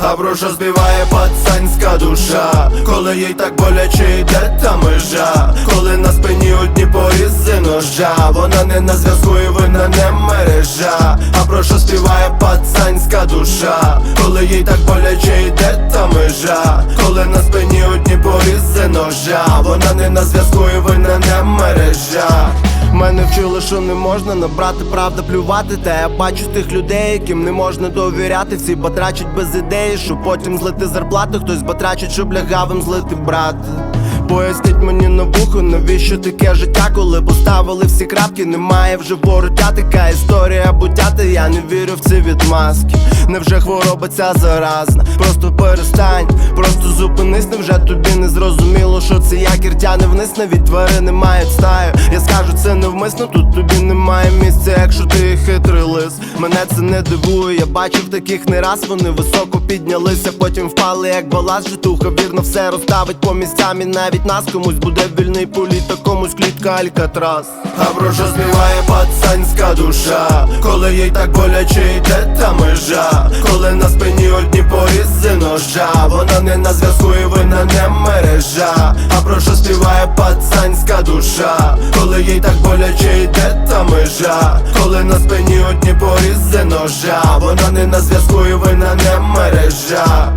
Гавроша збиває пацанська душа, коли їй так боляче йде та межа, коли на спині одні порізи ножа, вона не на зв'язку і вина не мережа. А про співає пацанська душа, коли їй так боляче йде та вона не на зв'язку і вина не мережа. Мене вчили, що не можна набрати правда плювати. Та я бачу тих людей, яким не можна довіряти. Всі батрачать без ідеї, щоб потім злити зарплату. Хтось батрачить, щоб лягавим злити брат. Поясніть мені на вухо, навіщо таке життя, коли поставили всі крапки, немає вже вороття, така історія буття, та я не вірю в ці відмазки. Невже хвороба ця заразна? Просто перестань, просто зупинись, невже тобі не зрозуміло, що це якір тяне вниз, навіть тварини мають стаю. Я скажу це невмисно, тут тобі немає місця, якщо ти хитрий лис. Мене це не дивує, я бачив таких не раз, вони високо піднялися, потім впали, як баласт, житуха вірно все розставить по місцям і навіть нас комусь буде вільний політ, а комусь клітка Алькатрас. А про що співає пацанська душа, коли їй так боляче йде та вона не на зв'язку і вина не мережа. А про що співає пацанська душа, коли їй так боляче йде та межа, коли на спині одні порізи ножа, вона не на зв'язку і вина не мережа.